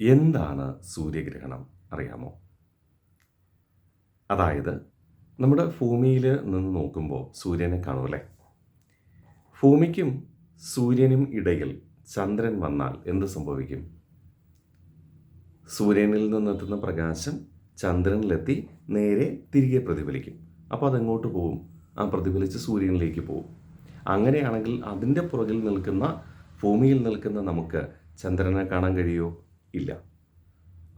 എന്താണ് സൂര്യഗ്രഹണം അറിയാമോ? അതായത് നമ്മുടെ ഭൂമിയിൽ നിന്ന് നോക്കുമ്പോൾ സൂര്യനെ കാണൂല്ലേ ഭൂമിക്കും സൂര്യനും ഇടയിൽ ചന്ദ്രൻ വന്നാൽ എന്ത് സംഭവിക്കും? സൂര്യനിൽ നിന്നെത്തുന്ന പ്രകാശം ചന്ദ്രനിലെത്തി നേരെ തിരികെ പ്രതിഫലിക്കും. അപ്പോൾ അതെങ്ങോട്ട് പോവും? ആ പ്രതിഫലിച്ച് സൂര്യനിലേക്ക് പോവും. അങ്ങനെയാണെങ്കിൽ അതിന്റെ പുറകിൽ നിൽക്കുന്ന ഭൂമിയിൽ നിൽക്കുന്ന നമുക്ക് ചന്ദ്രനെ കാണാൻ കഴിയുമോ? ഇല്ല.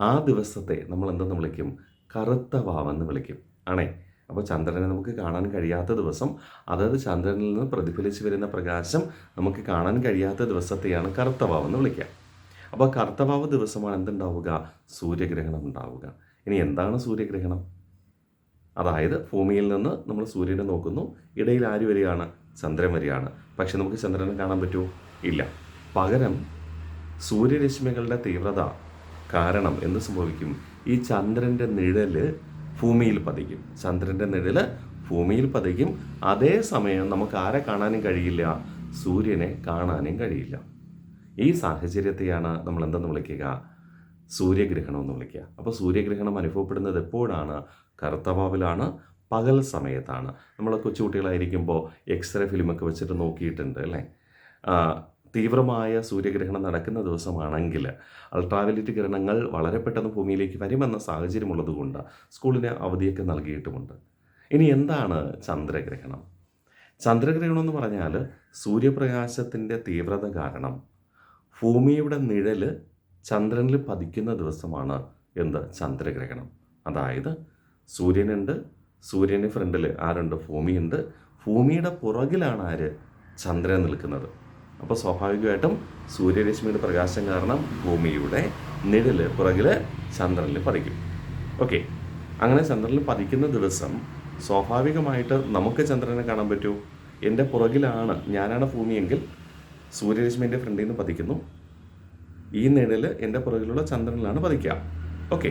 ആ ദിവസത്തെ നമ്മൾ എന്തെന്ന് വിളിക്കും? കറുത്ത വാവെന്ന് വിളിക്കും. ആണേ? അപ്പോൾ ചന്ദ്രനെ നമുക്ക് കാണാൻ കഴിയാത്ത ദിവസം അതായത് ചന്ദ്രനിൽ നിന്ന് പ്രതിഫലിച്ച് വരുന്ന പ്രകാശം നമുക്ക് കാണാൻ കഴിയാത്ത ദിവസത്തെയാണ് കറുത്ത വാവെന്ന് വിളിക്കുക. അപ്പോൾ കറുത്ത വാവ് ദിവസമാണ് എന്തുണ്ടാവുക? സൂര്യഗ്രഹണം ഉണ്ടാവുക. ഇനി എന്താണ് സൂര്യഗ്രഹണം? അതായത് ഭൂമിയിൽ നിന്ന് നമ്മൾ സൂര്യനെ നോക്കുന്നു ഇടയിൽ ആര് വരികയാണ്? ചന്ദ്രൻ വരികയാണ്. പക്ഷെ നമുക്ക് ചന്ദ്രനെ കാണാൻ പറ്റുമോ? ഇല്ല. പകരം സൂര്യരശ്മികളുടെ തീവ്രത കാരണം എന്ത് സംഭവിക്കും? ഈ ചന്ദ്രന്റെ നിഴൽ ഭൂമിയിൽ പതിക്കും. ചന്ദ്രന്റെ നിഴൽ ഭൂമിയിൽ പതിക്കും. അതേ സമയം നമുക്ക് ആരെ കാണാനും കഴിയില്ല? സൂര്യനെ കാണാനും കഴിയില്ല. ഈ സാഹചര്യത്തെയാണ് നമ്മൾ എന്തെന്ന് വിളിക്കുക? സൂര്യഗ്രഹണം എന്ന് വിളിക്കുക. അപ്പോൾ സൂര്യഗ്രഹണം അനുഭവപ്പെടുന്നത് എപ്പോഴാണ്? കറുത്തവാവിലാണ് പകൽ സമയത്താണ്. നമ്മൾ കൊച്ചുകുട്ടികളായിരിക്കുമ്പോൾ എക്സ്റേ ഫിലിമൊക്കെ വെച്ചിട്ട് നോക്കിയിട്ടുണ്ട് അല്ലേ? തീവ്രമായ സൂര്യഗ്രഹണം നടക്കുന്ന ദിവസമാണെങ്കിൽ അൾട്രാവയലറ്റ് കിരണങ്ങൾ വളരെ പെട്ടെന്ന് ഭൂമിയിലേക്ക് വരുമെന്ന സാഹചര്യമുള്ളതുകൊണ്ട് സ്കൂളിന് അവധിയൊക്കെ നൽകിയിട്ടുമുണ്ട്. ഇനി എന്താണ് ചന്ദ്രഗ്രഹണം? ചന്ദ്രഗ്രഹണം എന്ന് പറഞ്ഞാൽ സൂര്യപ്രകാശത്തിന്റെ തീവ്രത കാരണം ഭൂമിയുടെ നിഴൽ ചന്ദ്രനിൽ പതിക്കുന്ന ദിവസമാണ് എന്ത്? ചന്ദ്രഗ്രഹണം. അതായത് സൂര്യനുണ്ട് സൂര്യന് ഫ്രണ്ടിൽ ആരുണ്ട്? ഭൂമിയുണ്ട്. ഭൂമിയുടെ പുറകിലാണ് ആര്? ചന്ദ്രൻ നിൽക്കുന്നത്. അപ്പോൾ സ്വാഭാവികമായിട്ടും സൂര്യരശ്മിയുടെ പ്രകാശം കാരണം ഭൂമിയുടെ നിഴൽ പുറകിൽ ചന്ദ്രനിൽ പതിക്കും. ഓക്കെ അങ്ങനെ ചന്ദ്രനിൽ പതിക്കുന്ന ദിവസം സ്വാഭാവികമായിട്ട് നമുക്ക് ചന്ദ്രനെ കാണാൻ പറ്റൂ? എന്റെ പുറകിലാണ് ഞാനാണ് ഭൂമിയെങ്കിൽ സൂര്യരശ്മിന്റെ ഫ്രണ്ടിൽ നിന്ന് പതിക്കുന്നു. ഈ നിഴൽ എന്റെ പുറകിലുള്ള ചന്ദ്രനിലാണ് പതിക്കുക. ഓക്കെ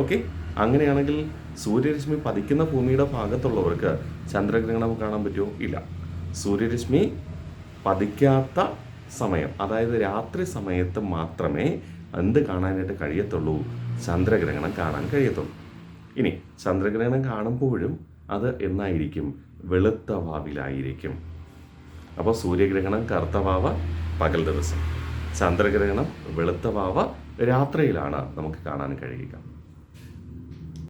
ഓക്കെ അങ്ങനെയാണെങ്കിൽ സൂര്യരശ്മി പതിക്കുന്ന ഭൂമിയുടെ ഭാഗത്തുള്ളവർക്ക് ചന്ദ്രഗ്രഹണം കാണാൻ പറ്റുമോ? ഇല്ല. സൂര്യരശ്മി പതിക്കാത്ത സമയം അതായത് രാത്രി സമയത്ത് മാത്രമേ എന്ത് കാണാനായിട്ട് കഴിയത്തുള്ളൂ. ചന്ദ്രഗ്രഹണം കാണാൻ കഴിയത്തുള്ളൂ. ഇനി ചന്ദ്രഗ്രഹണം കാണുമ്പോഴും അത് എന്നായിരിക്കും? വെളുത്ത വാവിലായിരിക്കും. അപ്പോൾ സൂര്യഗ്രഹണം കറുത്ത പകൽ ദിവസം. ചന്ദ്രഗ്രഹണം വെളുത്ത വാവ രാത്രിയിലാണ് നമുക്ക് കാണാൻ കഴിയുക.